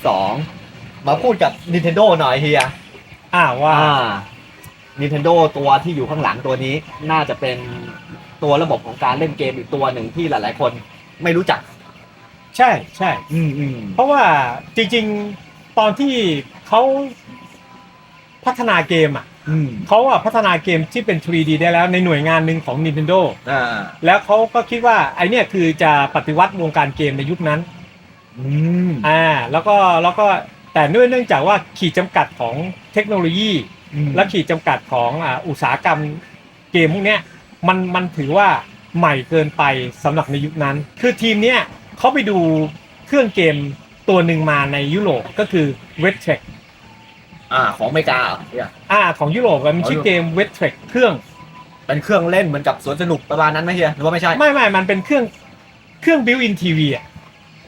2 มาพูดกับ Nintendo หน่อยเฮียอ่าว่า อ่า Nintendo ตัวที่อยู่ข้างหลังตัวนี้ น่าจะเป็นตัวระบบของการเล่นเกมอีกตัวหนึ่งที่หลาย ๆ คนไม่รู้จัก ใช่ใช่ อืมอืมเพราะว่าจริงๆตอนที่เขาพัฒนาเกมอะอืมเขาอะพัฒนาเกมที่เป็น 3D ได้แล้วในหน่วยงานหนึ่งของ Nintendo อ่าแล้วเขาก็คิดว่าไอเนี่ยคือจะปฏิวัติวงการเกมในยุคนั้น อืมอ่าแล้วก็แล้วก็แต่เนื่องเนื่องจากว่าขีดจำกัดของเทคโนโลยีและขีดจำกัดของอ่าอุตสาหกรรมเกมพวกเนี้ยมันมันถือว่าใหม่เกินไปสำหรับในยุคนั้น คือทีมเนี้ยเขาไปดูเครื่องเกมตัวหนึ่งมาในยุโรปก็คือ w e t r e k อ่า ของอเมริกาเหรอเฮียอ่าของยุโรปอะมันชื่อเกม w e t r e k เครื่อง เป็นเครื่องเล่นเหมือนกับสวนสนุกประมาณนั้นไหมเฮียหรือว่าไม่ใช่ ไม่ไม่มันเป็นเครื่องเครื่อง built in TV อะ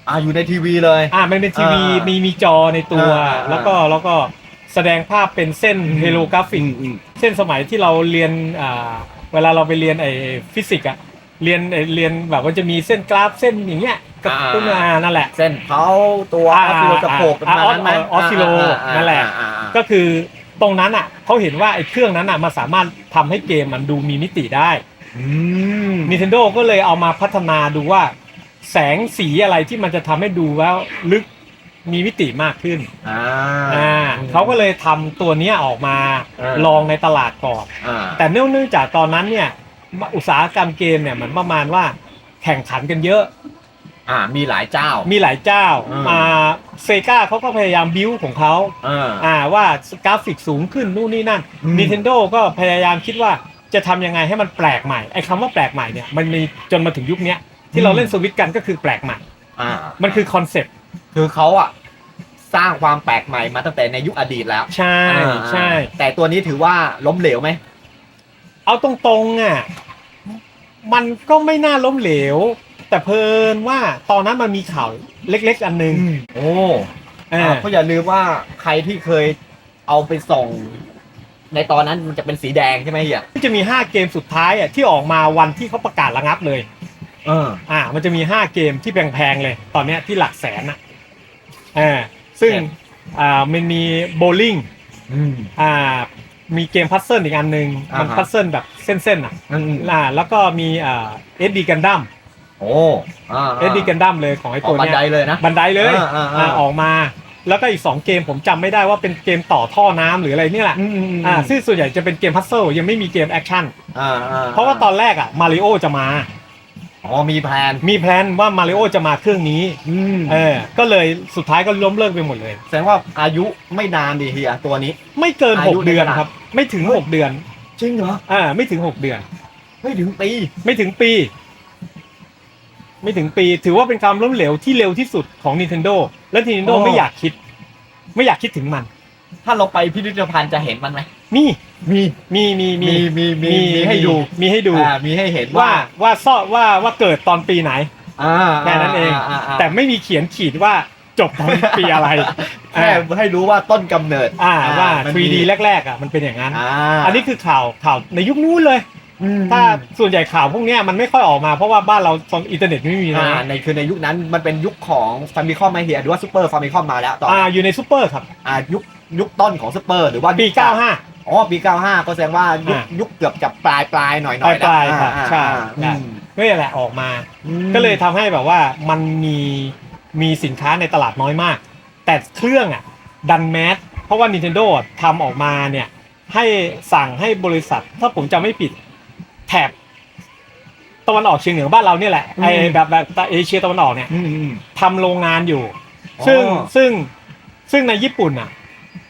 อ่าอยู่ในทีวีเลย อ่ามันเป็นทีวีอ่ามีมีมีจอในตัว อ่าอ่า แล้วก็แล้วก็แสดงภาพเป็นเส้นเฮโลกราฟิก อืมเส้นสมัยที่เราเรียนอ่าเวลาเราไปเรียนไอ้ฟิสิกส์อะเรียนไอ้เรียนแบบว่าจะมีเส้นกราฟเส้นอย่างเงี้ยกับอ่าต้นมานั่นแหละ เส้นเขาตัวออ่าอสซิโลสโคปประมาณนั้นไหมอ่าออสซิโลนั่นแหละ อ่าอ่าก็คือตรงนั้นอะเขาเห็นว่าไอ้เครื่องนั้นอะมันสามารถทำให้เกมมันดูมีมิติได้อืม Nintendo ก็เลยเอามาพัฒนาดูว่า แสงสีอะไรที่มันจะทำให้ดูแล้วลึกมีมิติมากขึ้นอ่า อ่าเขาก็เลยทำตัวเนี้ยออกมาเออลองในตลาดก่อน อ่าแต่เนื่องเนื่องจากตอนนั้นเนี่ยอุตสาหกรรมเกมเนี่ยเหมือนประมาณว่าแข่งขันกันเยอะ อ่ามีหลายเจ้า มีหลายเจ้าอืมอ่าเซกาเขาก็พยายามบิวของเขาอ่า อ่าว่ากราฟิกสูงขึ้นนู่นนี่นั่น อืม Nintendo ก็พยายามคิดว่าจะทำยังไงให้มันแปลกใหม่ไอ้คำว่าแปลกใหม่เนี่ยมันมีจนมาถึงยุคเนี้ย ที่เราเล่นสวิตช์กันก็คือแปลกใหม่ อ่ามันคือคอนเซ็ปต์คือเขาอะสร้างความแปลกใหม่มาตั้งแต่ในยุคอดีตแล้วใช่อ่าใช่ แต่ตัวนี้ถือว่าล้มเหลวไหมเอาตรงๆอะมันก็ไม่น่าล้มเหลว แต่เพลินว่าตอนนั้นมันมีข่าวเล็กๆ อันหนึงโอ้เออก็อย่าลืมว่าใครที่เคยเอาไปส่ง ในตอนนั้นมันจะเป็นสีแดงใช่ไหมเฮียที่จะมี 5 เกมสุดท้ายอะที่ออกมาวันที่เขาประกาศระงับเลย เออ อ่า มันจะมี5เกมที่แพงๆเลย ตอนเนี้ยที่หลักแสนอะเออซึ่งเช่นอ่า มันมีโบลิ่ง อืม อ่า มีเกมพัซเซิลอีกอันหนึ่งอ่าฮะมันพัซเซิลแบบเส้นๆอะอืมอ่าแล้วก็มีอ่าเอสดีกันดั้มโอ้อ่าเอสดีกันดั้มเลยของไอ้ออตักวบันเนี้ย ไดเลยนะ บันไดเลยอ่าอ่าอ่า อ่าออกมา แล้วก็อีก 2 เกมผมจำไม่ได้ว่าเป็นเกมต่อท่อน้ำหรืออะไรเนี่ยแหละอืมอืมอืมอ่าซึ่งส่วนใหญ่จะเป็นเกมพัซเซิลยังไม่มีเกมแอคชั่น อ่าอ่เพราะว่าตอนแรกอะมาริโอจะมา อ๋อมีแพลนมีแพลนว่ามาริโอจะมาเครื่องนี้อืมเออก็เลยสุดท้ายก็ล้มเลิกไปหมดเลย แสดงว่าอายุไม่นานดีเฮียตัวนี้ ไม่เกิน อายุ6 เดือนในตลาดครับ ไม่ถึง เฮ้ย 6 เดือนจริงเหรออ่าไม่ถึง 6 เดือนไม่ถึงปีไม่ถึงปี ไม่ถึงปี ถือว่าเป็นความล้มเหลวที่เร็วที่สุดของ Nintendo และ Nintendo โอ้ไม่อยากคิด ไม่อยากคิดถึงมัน ถ้าเราไปพิพิธภัณฑ์จะเห็นมันไหมมีมีมีมีมีมีมีมีมีให้ดูมีให้ดูอ่ามีให้เห็นว่าว่าซ่อว่าว่าเกิดตอนปีไหนอ่าแค่นั้นเองาาแต่ไม่มีเขียนขีดว่าจบตอนปีอะไรแค่ให้รู้ว่าต้นกำเนิดอ่าว่ามันมี 3D แรกๆอะมันเป็นอย่างนั้นอ่าอันนี้คือข่าวข่าวในยุคนู้นเลยอืมถ้าส่วนใหญ่ข่าวพวกเนี้ยมันไม่ค่อยออกมาเพราะว่าบ้านเราตอนอินเทอร์เน็ตไม่มีนะอ่าในคือในยุคนั้นมันเป็นยุคของฟามิคอมไมเฮียหรือว่าซูเปอร์ฟามิคอมมาแล้วตอนอ่าอยู่ในซูเปอร์ครับอ่ายุค ยุคต้นของซูเปอร์ หรือว่าปียุค95 อ๋อปี 95 ก็แสดงว่ายุคอ่ายุคเกือบจะปลายปลายหน่อยหน่อยปลายๆครับอ่าใช่อ่าใช่อืมนี่แหละออกมา ก็เลยทำให้แบบว่ามันมีมีสินค้าในตลาดน้อยมาก แต่เครื่องอะดันแมสเพราะว่า Nintendo อะทำออกมาเนี่ยให้สั่งให้บริษัท ถ้าผมจำไม่ผิดแถบตะวันออกเฉียงเหนือบ้านเราเนี่ยแหละไออืม แบบแบบเอเชียตะวันออกเนี่ยอืมอืมทำโรงงานอยู่ อ๋อ ซึ่งซึ่งซึ่งในญี่ปุ่นอะ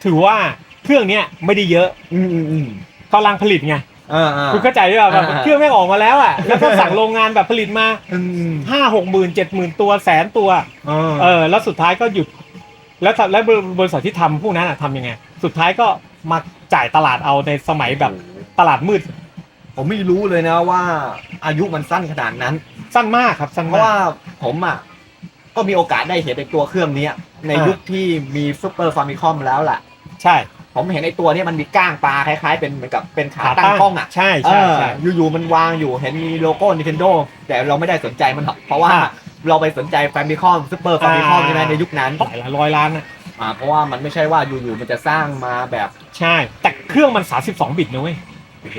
ถือว่าเครื่องเนี้ยไม่ได้เยอะอืมอืมอืมกำลังผลิตไงอ่าอ่า คุณเข้าใจใช่ป่ะแบบอ่า เครื่องแม่งออกมาแล้วอะแล้วก็สั่งโรงงานแบบผลิตมาอืมห้าหกหมื่นเจ็ดหมื่นตัวแสนตัว อ่าเออแล้วสุดท้ายก็หยุด แล้วทำแล้วบริษัทที่ทำพวกนั้นอะทำยังไง สุดท้ายก็มาจ่ายตลาดเอาในสมัยแบบตลาดมืดผมไม่รู้เลยนะว่า อายุมันสั้นขนาดนั้น สั้นมากครับสั้นเพมากราะว่าผมอะก็มีโอกาสได้เห็นในตัวเครื่องเนี้ยในอ่ายุ ยุคที่มีซูเปอร์ฟามิคอมแล้วแหละ ใช่ ผมเห็นในตัวเนี้ยมันมีก้างปลาคล้ายๆ เป็นเหมือนกับเป็นขาขาตั้ตั้งงกล้องอะใช่ใช่ใช่เอออยู่ๆมันวางอยู่เห็นมีโลโก้ Nintendo แต่เราไม่ได้สนใจมันหรอกเพราะว่าอ่าเราไปสนใจแฟมิคอมซูเปอร์แฟมิคอมอ่าใช่ไหมในยุคนั้นหลายร้อยล้านนะอ่าเพราะว่ามันไม่ใช่ว่าอยู่ๆมันจะสร้างมาแบบใช่ แต่เครื่องมัน 32 บิตนะเว้ยโอ้โห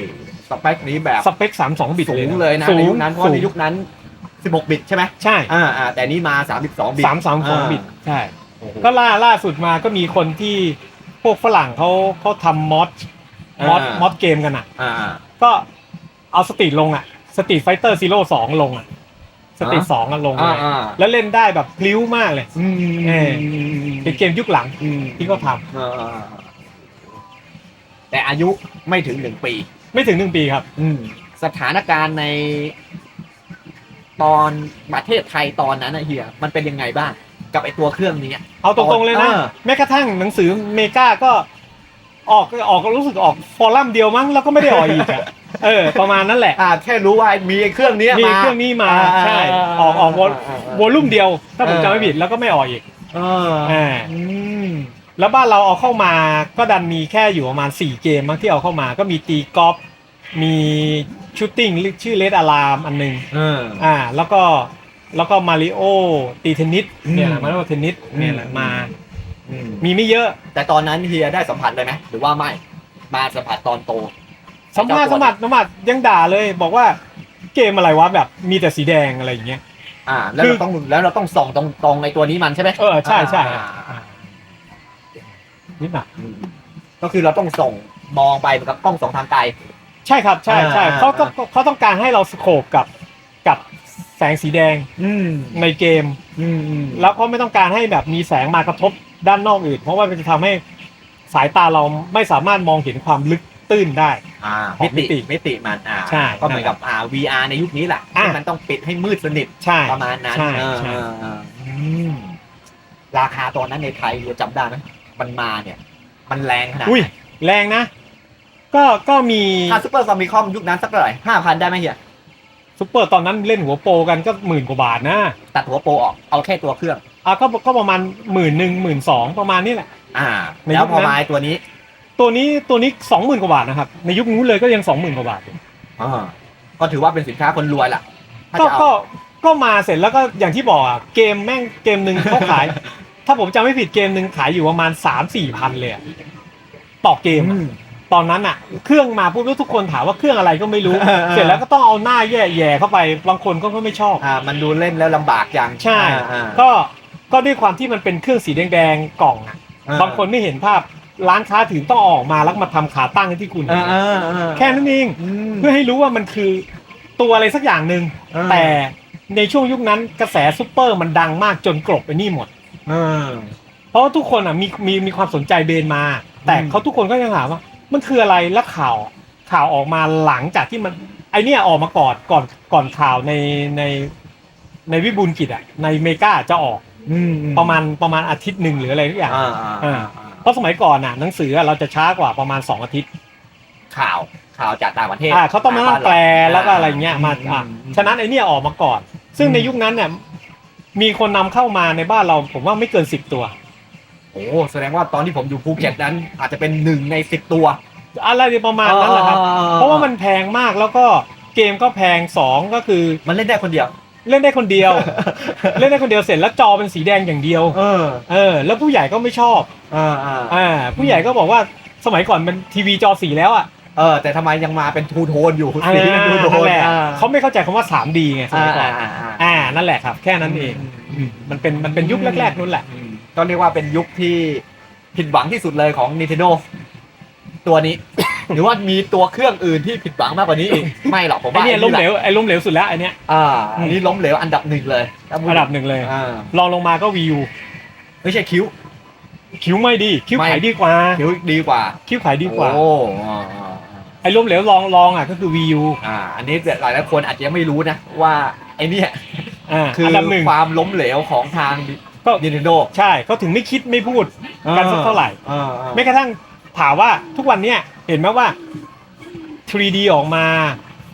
สเปคนี้แบบสเปค32 บิตสูเลยงนะเลยนะสูในงยุคนั้นเพราะว่าในยุสูคนั้น 16 บิตใช่ไหมใช่อ่าอ่าแต่นี่มา 32 บิตสามสามสองบิตใช่โอ้โหก็ล่าล่าสุดมาก็มีคนที่ พวกฝรั่งเขาเขาทำมอดมอดอ่ามอดเกมกันอะอ่าอ่า ก็เอาสตรีทลงอะสตรีทไฟเตอร์ซีโร่สองลงอะสตรีทอะสองอะลงเลอ่ายอ่าแล้วเล่นได้แบบพลิ้วมากเลยอืมเออเป็นเกมยุคหลังอืมที่เขาทอ่าอ่าอ่าแต่อายุไม่ถึงหนึ่งปีำไม่ถึงหนึ่งปีครับ สถานการณ์ในตอนประเทศไทยตอนนั้นนะเฮียมันเป็นยังไงบ้าง กับไอตัวเครื่องนี้เอาตรงๆเลยนะเออ แม้กระทั่งหนังสือเมกาก็ ออกออกรู้สึกออกฟอรัมเดียวมั้งแล้วก็ไม่ได้ออกอีกอะเออ ประมาณนั้นแหละ อ่าแค่รู้ว่ามีไอ้เครื่องนี้มีมา เครื่องนี้มาอ่าใช่อ่าออกออกวอลอ่าอ่าวอลลุ่มเดียว ถ้าผมเออ จำไม่ผิดแล้วก็ไม่ออกอีกเอออ่าอืมแล้วบ้านเราเอาเข้ามาก็ดันมีแค่อยู่ประมาณ 4 เกมมั้งที่เอาเข้ามาก็มีตีกอล์ฟมีชูตติ้งชื่อเลดอะลามอันหนึงเอออ่าแล้วก็ แล้วก็มาริโอตีเทนนิสเนี่ยอืมมาริโอเทนนิสเนี่ยแหละมาอืมมีไม่เยอะแต่ตอนนั้นเฮียได้สัมผัสเลยไหมหรือว่าไม่ มาสัมผัสตอนโต สัมภาษณ์สมัครสมัครยังด่าเลย บอกว่าเกมอะไรวะแบบมีแต่สีแดงอะไรอย่างเงี้ย อ่า แล้วคือเราต้องแล้วเราต้องส่องตรงตรงไอตัวนี้มันใช่ไหมเออใช่ใช่ อ่าอ่านิดหน่อยอืมก็คือเราต้องส่งมองไปเหมือนกับกล้องส่องทางไกล ใช่ครับใช่ใช่อ่า เขาก็อ่าเขาต้องการให้เราสโคปกับกับแส งสีแดงอืมในเกม อืมอืมแล้วเขาไม่ต้องการให้แบบมีแสงมากระทบด้านนอกอื่น เพราะว่ามันจะทำให้สายตาเราไม่สามารถมองเห็นความลึกตื้นได้ อ่าออกมิมิติติมิติมันอ่าใช่ก็เหมือนกับอ่า VR ในยุคนี้แหละอ่า ที่มันต้องปิดให้มืดสนิทใช่ ประมาณนั้นใช่เออใช่ เออเอออืมราคาตอนนั้นในไทยเราจำได้ไหมมันมาเนี่ย มันแรงขนาดอุ้ยไหนแรงนะ ก็ก็มี ถ้าซูเปอร์ฟามิคอมยุคนั้นสักเท่าไหร่ห้าพันได้ไหมเฮีย ซุปเปอร์ตอนนั้นเล่นหัวโปรกันก็หมื่นกว่าบาทนะตัดหัวโปรออกเอาแค่ตัวเครื่อง อะก็ก็ประมาณหมื่นหนึ่งหมื่นสองประมาณนี้แหละ อ่าในแล้วยุคพอนั้นมาไอ้ตัวนี้ตัวนี้ตัวนี้สองหมื่นกว่าบาทนะครับ ในยุคนู้นเลยก็ยังสองหมื่นกว่าบาทอยู่อ่าก็ถือว่าเป็นสินค้าคนรวยล่ะถ้าก็จะเอาก็ก็มาเสร็จแล้วก็อย่างที่บอกอะเกมแม่งเกมหนึ่งเขาขาย ถ้าผมจำไม่ผิดเกมหนึ่งขายอยู่ประมาณสามสี่พันเลยอะต่อเกมอือะม ตอนนั้นอะ เครื่องมาปุ๊บแล้วทุกคนถามว่าเครื่องอะไรก็ไม่รู้ เออเออ เสร็จแล้วก็ต้องเอาหน้าแย่แย่ๆเข้าไปบางคนก็ไม่ชอบ อ่ามันดูเล่นแล้วลำบากจังใช่ อ่าอ่าก็ก็ด้วยความที่มันเป็นเครื่องสีแดงๆกล่องอะอ่บางคนไม่เห็นภาพร้านค้าถึงต้องเอาออกมาแล้วมาทำขาตั้งให้ที่คุณเออเออเออแค่นั้นเองอืม เพื่อให้รู้ว่ามันคือตัวอะไรสักอย่างหนึ่งเออ แต่ในช่วงยุคนั้นกระแสซูเปอร์มันดังมากจนกลบไปนี่หมด เออ เพราะว่าทุกคนอะมีมีมีความสนใจเบนมา แต่อืม เขาทุกคนก็ยังถามว่า มันคืออะไรแล้วข่าวข่าวออกมาหลังจากที่มัน ไอเนี้ยออกมาก่อนก่อนก่อนข่าวในในในวิบูลย์กิจอะในเมกาจะออกอืมประมาณประมาณอาทิตย์หนึ่งหรืออะไรทุกอย่างอ่าอ่าอ่าอ่าเพราะสมัยก่อนน่ะหนังสืออะเราจะช้ากว่าประมาณ2อาทิตย์ข่าวข่าวจากต่างประเทศอ่าเขาต้องมานั่งแปลแล้วก็อะไรเงี้ยมาอือะอืฉะนั้นไอเนี้ยออกมาก่อน ซึ่งอืมในยุคนั้นเนี่ยมีคนนำเข้ามาในบ้านเราผมว่าไม่เกิน10ตัว โอ้แสดงว่าตอนที่ผมอยู่ภูเก็ตนั้น อาจจะเป็นหนึ่งในสิบตัว อะไรประมาณนั้นแหละครับ เพราะว่ามันแพงมากแล้วก็เกมก็แพงสองก็คือมันเล่นได้คนเดียว เล่นได้คนเดียว เล่นได้คนเดียวเสร็จแล้วจอเป็นสีแดงอย่างเดียว เออ เออ แล้วผู้ใหญ่ก็ไม่ชอบอ่าอ่าอ่าผู้ใหญ่ก็บอกว่าสมัยก่อนมันทีวีจอสีแล้วอะเออแต่ทำไมยังมาเป็นทูโทนอยู่อ่าสีมันทูโทนั่นนแหละอ่าเขาไม่เข้าใจคำว่า 3D ไงสมัยก่อนอ่าอ่าอ่านั่นแหละครับ แค่นั้นเองอืมมันเป็นมันเป็นยุคแรกๆนู่นแหละอืม ก็เรียกว่าเป็นยุคที่ผิดหวังที่สุดเลยของ Nintendo ตัวนี้ หรือว่ามีตัวเครื่องอื่นที่ผิดหวังมากกว่านี้อีก ไม่หรอกผมไอว่าเนี่ยไอ้ล้มเหลแะวไอ้ล้มเหลวสุดแล้วไอเนี้ย อ่าอันนี้ล้มเหลวอันดับหนึ่งเลยถ้าพูอันดับหนึ่งเลยอ่าลองลงมาก็วีูไม่ใช่คิ้ว คิ้วไม่ดี คิ้วไม่ ขายดีกว่า คิ้วดีกว่าคิ้วขายดีกว่า โอ้อ่าอ่าไอ้ล้มเหลวลองลองอะก็คือวีูอ่า อันนี้หลายหลายๆคนอาจจะยังไม่รู้นะว่าไอ้เนี่ย อ่าคืออันดับหนึ่ง ความล้มเหลวของทาง ก็ Nintendo ใช่เขาถึงไม่คิดไม่พูดกันสักเท่าไหร่อ่าอ่าแม้กระทั่งถามว่าทุกวันเนี้ยเห็นไหมว่า 3D ออกมา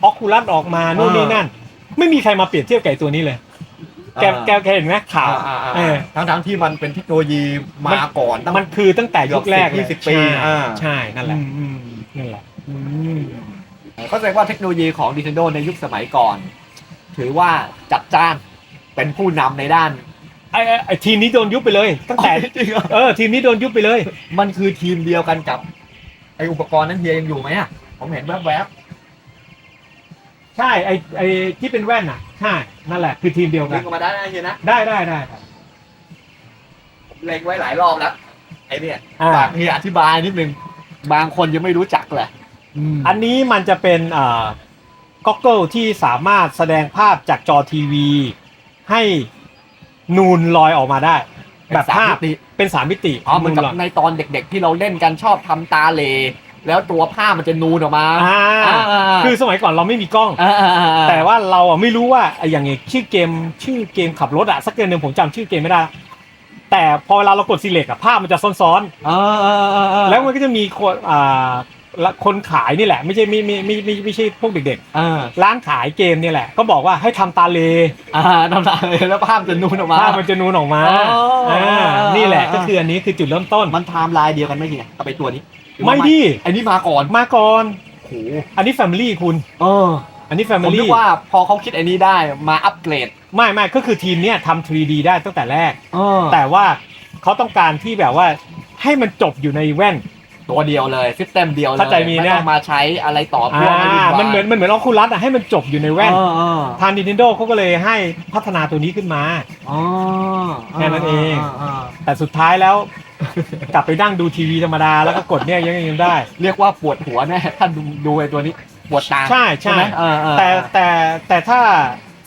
Oculus ออกมานู่นนี่นั่น ไม่มีใครมาเปรียบเทียบกับไอ้ตัวนี้เลย แกแกแกเห็นไหมข่าวอ่าอ่าเออทั้งทั้งๆที่มันเป็นเทคโนโลยีมัมานก่อนตั้งมันคือตั้งแต่ยุคแรกเลยเกือบ10 20ปีใช่อ่าใช่นั่นแหละอืมนั่นแหละอืมก็แสดงว่าเทคโนโลยีของ Nintendo ในยุคสมัยก่อน ถือว่าจัดจ้านเป็นผู้นำในด้าน ไอ้ไอ้ไอ้ทีมนี้โดนยุบไปเลย ตั้งแต่จริงเหรอ เออทีมนี้โดนยุบไปเลย มันคือทีมเดียวกันกับ ไออุปกรณ์นั้นเฮียยังอยู่ไหมอะผมเห็นแวบใช่ไอ้ไอ้ที่เป็นแว่นอะใช่นั่นแหละ คือทีมเดียวๆกัดึน งออกมาได้นะเฮียนะได้ได้ได้ครับเล็งไว้หลายรอบแล้วไอเนี่ยอ่าฝากเฮียอธิบายนิดนึงบางคนยังไม่รู้จักเลยอันนี้มันจะเป็นเอ่อก็อกเกิลที่สามารถแสดงภาพจากจอทีวี ให้ นูนลอยออกมาได้แบบภาพเป็นสมมิติ เป็นสามมิติอ๋อเหมือนกับลอยในตอนเด็กๆที่เราเล่นกันชอบทำตาเหลแล้วตัวผ้ามันจะนูนออกมาอ่าาคือสมัยก่อนเราไม่มีกล้อง อ่าอ่าอ่าแต่ว่าเราอะไม่รู้ว่าไอ้อย่างเงี้ยชื่อเกมชื่อเกมขับรถอะสักเกมหนึ่งผมจำชื่อเกมไม่ได้ แต่พอเวลาเรากดซีเล็กอะภาพมันจะซ้อนอ่าอ่าอ่าอ่าๆแล้วมันก็จะมีคนอ่าละ คนขายนี่แหละ ไม่ใช่ไม่ไม่ไม่ไม่ไม่ใช่พวกเด็กอ่าๆร้านขายเกมนี่แหละ ก็บอกว่าให้ทำตาเลอ่าทำตาเหลแล้วภาพจะนูนออกมา ภาพมันจะนูนออกมาอ๋ออ่านี่แหละก็คืออันนี้คือจุดเริ่มต้น มันไทม์ไลน์เดียวกันไหมเฮียกับไปตัวนี้หรือว่าไม่ดีไอ้นี่มาก่อนมาก่อน โอ้โหอันนี้ Family คุณ เอออันนี้ผมนึ Family กว่าพอเขาคิดไอ้นี้ได้มาอัปเกรดไม่ไม่ก็คือทีมเนี้ยทำ 3D ได้ตั้งแต่แรกเออแต่ว่าเขาต้องการที่แบบว่าให้มันจบอยู่ในแว่น ตัวเดียวเลยซิสเต็มเดียวเลยเข้าใจมีไม่เนี่ยต้องมาใช้อะไรต่อพ่วงอ่าให้วุ่วายมันเหมือนมันเหมือนออคูลัสอะให้มันจบอยู่ในแว่นเออเออทาง Nintendo เขาก็เลยให้พัฒนาตัวนี้ขึ้นมา อ๋อแค่นั้นเองาาแต่สุดท้ายแล้ว กลับไปนั่งดูทีวีธรรมดาแล้วก็กดเนี่ยยังยังได้ เรียกว่าปวดหัวแน่ท่านดูดูไอ้ตัวนี้ปวดตาใช่ใช่ ไหมเออเออแต่แต่แต่ถ้า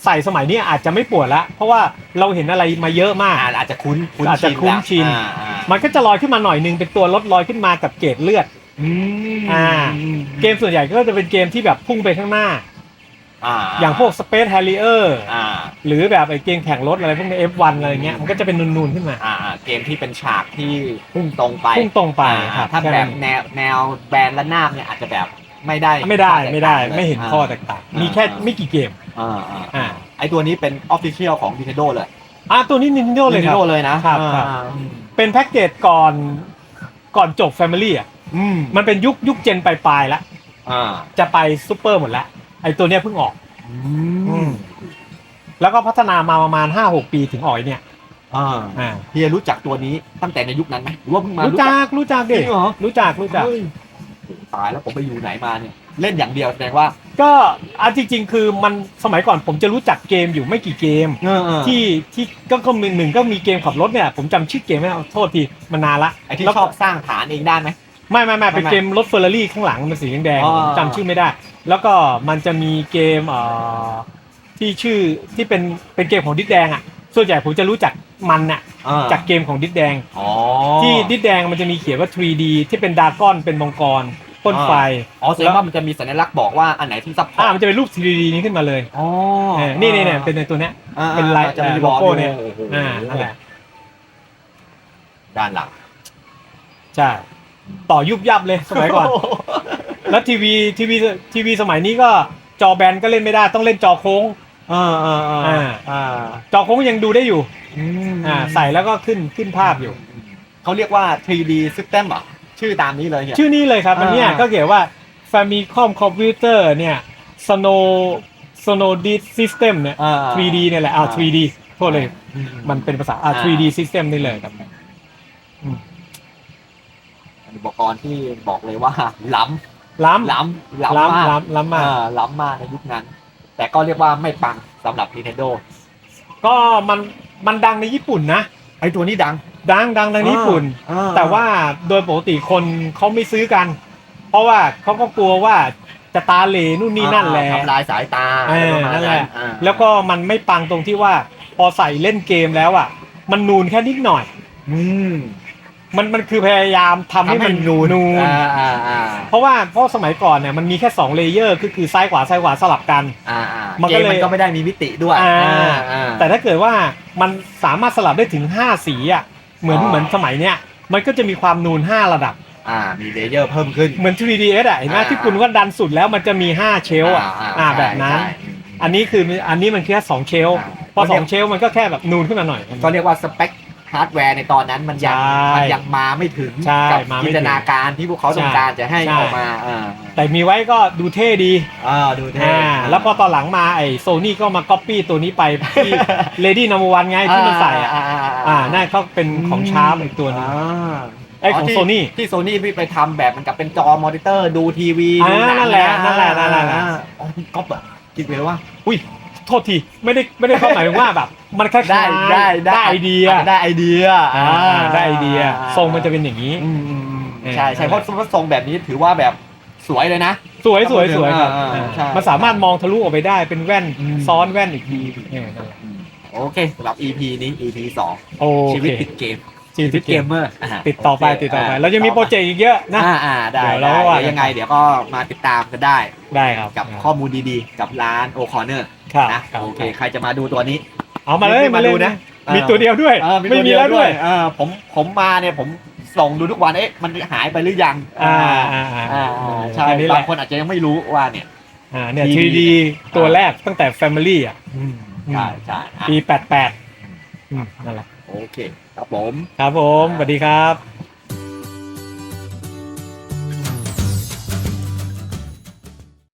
ใส่สมัยนี้อาจจะไม่ปวดละเพราะว่าเราเห็นอะไรมาเยอะมากอ่าอาจจะคุ้นคุ้นอาจจะคุ้นชินแล้วอ่าอ่า มันก็จะลอยขึ้นมาหน่อยนึงเป็นตัวลดลอยขึ้นมากับเกรดเลือดอืมอ่า เกมส่วนใหญ่ก็จะเป็นเกมที่แบบพุ่งไปข้างหน้าอ่าอย่างพวก Space Harrier อ่าหรือแบบไอ้เกมแข่งรถอะไรพวกนี้ F1 อะไรเงี้ยมันก็จะเป็นนูนๆขึ้นมาอ่าอ่าเกมที่เป็นฉากที่พุ่งตรงไปพุ่งตรงไปอ่าครับถ้าค่แบบนั้นแนวแนวแบนและนาบเนี่ยอาจจะแบบไม่ได้ไม่ได้ข้อแตกไม่ได้ต่างลยไม่เห็นข้อแตกต่างมีแค่ไม่กี่เกมอ่าอ่าอ่าไอตัวนี้เป็นออฟฟิเชียลของ Nintendo เลยอ่าตัวนี้ Nintendo เลยครับ Nintendo เลยนะครับครับอ่าอืม เป็นแพ็กเกจก่อนก่อนจบ Family อะอืมมันเป็นยุคยุคเจนปลายๆแล้วอ่าจะไปซูเปอร์หมดแล้วไอ้ตัวเนี้ยเพิ่งออก อือืมมแล้วก็พัฒนามาประมาณ5-6ปีถึงออกไอ้เนี่ยอ่าอ่าเฮียรู้จักตัวนี้ตั้งแต่ในยุคนั้นไหมหรือว่าเพิ่งมารู้รู้จักรู้จักจริดิงเหรอรู้จักรู้จัก เฮ้ยตายแล้วผมไปอยู่ไหนมาเนี่ย เล่นอย่างเดียวแสดงว่าก็อันจริง ๆ คือมันสมัยก่อนผมจะรู้จักเกมอยู่ไม่กี่เกมที่ที่ก็ก็มีหนึ่งก็มีเกมขับรถเนี่ยผมจำชื่อเกมไม่ได้โทษทีมันนานละไอที่แล้วชอบสร้างฐานเองได้ไหม ไม่ไม่ไม่เป็นไม่ไม่เกมรถเฟอร์รารี่ข้างหลังมันสีแดงอ๋อ ๆผมจำชื่อไม่ได้ แล้วก็มันจะมีเกมเอ่อที่ชื่อที่เป็นเป็นเกมของดิดแดงอะส่วนใหญ่ผมจะรู้จักมันน่ะอ่าจากเกมของดิดแดง อ๋อที่ดิดแดงมันจะมีเขียนว่า 3D ที่เป็นดราก้อนเป็นมังกร พ่นไฟอ๋อแสดงว่ามันจะมีสัญลักษณ์บอกว่าอันไหนที่ซัพพออ่าร์ตมันจะเป็นรูป 3D นี้ขึ้นมาเลยอ๋อเออนี่นี่เนี่ยเป็นในตัวเนี้ยอ่าเป็นลายจะมีเอ่อบอกโลโก้เนี่ยโอ้โหอ่านั่นแหละด้านหลังใช่ต่อยุบยับเลยสมัยก่อน แล้วทีวีทีวีทีวีสมัยนี้ก็จอแบนก็เล่นไม่ได้ต้องเล่นจอโค้งอ่าอ่าอ่าอ่าอ่าจอโค้งยังดูได้อยู่มอ่าใส่แล้วก็ขึ้นขึ้นภาพอยู่เขาเรียกว่า 3D System เหรอะ ชื่อตามนี้เลยเนี่ยชื่อนี้เลยครับอันเนี้ยอ่า ก็เขียนว่า Famicom Computer เนี่ย Snow Snow d i s System เนี่ย อ่า 3D เนี่ยแหละอ่า 3D โทษเลย อืมันเป็นภาษาอ่าอ่า 3D System นี่เลยครับ อุปกรณ์ที่บอกเลยว่า ล้ำล้ำล้ำล้ำล้ำมากล้ำล้ำมากอ่ล้ำมากในยุคนั้น แต่ก็เรียกว่าไม่ปังสำหรับ Nintendo ก็มันมันดังในญี่ปุ่นนะ ไอตัวนี้ดัง ดังดังในญี่ปุ่น อ่าแต่ว่าโดยปกติคนเขาไม่ซื้อกัน เพราะว่าเขาก็กลัวว่าจะตาเหลนู่นนี่นั่นแหละ ทำลายสายตาเออประมาณนั่นแหละ อ่าแล้วก็มันไม่ปังตรงที่ว่าพอใส่เล่นเกมแล้วอะ มันนูนแค่นิดหน่อย อืม มันมันคือพยายามทำให้มันนูนนูนอ่าอ่าอ่าเพราะว่าเพราะสมัยก่อนเนี่ยมันมีแค่2เลเยอร์ก็คือซ้ายขวาซ้ายขวาสลับกัน อ่าอ่ามันเกก็มเลย มันก็ไม่ได้มีมิติด้วยอ่าอ่า แต่ถ้าเกิดว่ามันสามารถสลับได้ถึง 5 สีอะเหมือนอ๋อ เหมือนสมัยเนี้ยมันก็จะมีความนูน 5 ระดับ อ่ามีเลเยอร์เพิ่มขึ้น เหมือน 3ds อะเห็นไหมอ่า ที่คุณว่าดันสุดแล้วมันจะมี 5 เชลฟ์อะอ่าใช่แบบนั้น ใช่อันนี้คืออันนี้มันแค่2เชลฟ์อ่า พอก็เรียก2เชลฟ์มันก็แค่แบบนูนขึ้นมาหน่อย ก็เรียกว่าสเปค ฮาร์ดแวร์ในตอนนั้นมันยังใช่มันยังมาไม่ถึงใช่กับมาไม่ถึงจินตนาการที่พวกเขาต้องการจะให้ใช่ ออกมาอ่าแต่มีไว้ก็ดูเท่ดีอ่าดูเท่ อ่าแล้วพอตอนหลังมาไอ้โซนี่ก็มาก๊อปปี้ตัวนี้ไปที่ Lady Number One ไงที่มันใส่อะอ่านั่นก็เป็นของชาร์ปอีกตัวหนึงอ่าไอ้ของที่ Sony ที่โซนี่พี่ไปทำแบบมันกับเป็นจอมอนิเตอร์ดูทีวีอ่าดูหนังนั่นแหละนั่นแหละนั่นแหละ อ่าอ๋อพี่ก๊อปอะคิดไปแล้วว่า อุ้ยโทษทีไม่ได้ไม่ได้เข้าหมายถึงว่าแบบ มันคล้ายๆได้ได้ได้ ไอเดียาจจะได้ไอเดียอ่าได้ไอเดีย ทรงมันจะเป็นอย่างนี้ อืมอืมอืมเออใช่ใช่เพราะเพราะทรงแบบนี้ถือว่าแบบสวยเลยนะ สวยสวยสวยครับอ่าอ่าอ่าใช่มันสามารถมองทะลุออกไปได้เป็นแว่นอืม ซ้อนแว่นอีกทีเออนั่นแหละโอเคสำหรับ EP นี้ EP สองโอชีเควิตติดเกมชีวิตเกมเมอร์ติดต่อไปติดต่อไปเราจะมีโปรเจกต์อีกเยอะนะ อ่าอ่าได้เดี๋ยวเราได้ว่ากัน เดี๋ยวยังไงเดี๋ยวก็มาติดตามกันได้ได้ครับกับข้อมูลดีๆ กับร้านโอคอนเนอร์ครับนะ ครับโอเค ใครจะมาดูตัวนี้ เอามาเลยไม่มาดูนะมีตัวเดียวด้วยเออไม่ตัวมีเดียแล้วด้วยเออผมผมมาเนี่ยผมส่งดูทุกวันเอ๊ะมันหายไปหรือยัง อ่าอ่าอ่าอ่าอ่าใช่อันนี้แหบาละงคนอาจจะยังไม่รู้ว่าเนี่ยอ่าเนี่ย 3D 3D ตัวแรกตั้งแต่ Family อะใช่ใช่อะปี88อืมนั่นแหละโอเค ครับผม ครับผมสวัสดีครับ